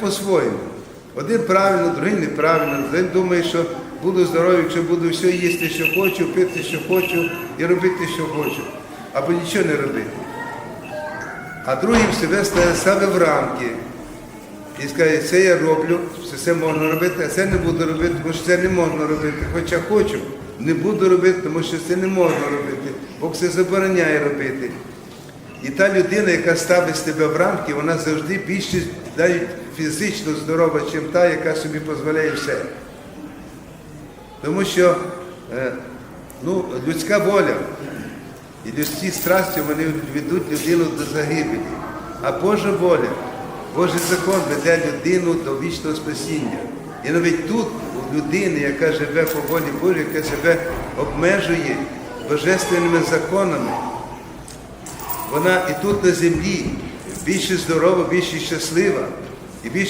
по-своєму. Один правильно, другий неправильно. Один думає, що буду здоровий, якщо буду все їсти, що хочу, пити, що хочу, і робити, що хочу. Або нічого не робити. А другий себе ставить себе в рамки. І скаже, це я роблю, це можна робити, а це не буду робити, тому що це не можна робити. Хоча хочу, не буду робити, тому що це не можна робити. Бог це забороняє робити. І та людина, яка ставить себе в рамки, вона завжди більше навіть фізично здорова, ніж та, яка собі дозволяє все. Тому що е, ну, людська воля і людські страсті вони ведуть людину до загибелі. А Божа воля, Божий закон веде людину до вічного спасіння. І навіть тут, у людини, яка живе по волі Божій, яка себе обмежує божественними законами, вона і тут на землі більше здорова, більше щаслива і більше.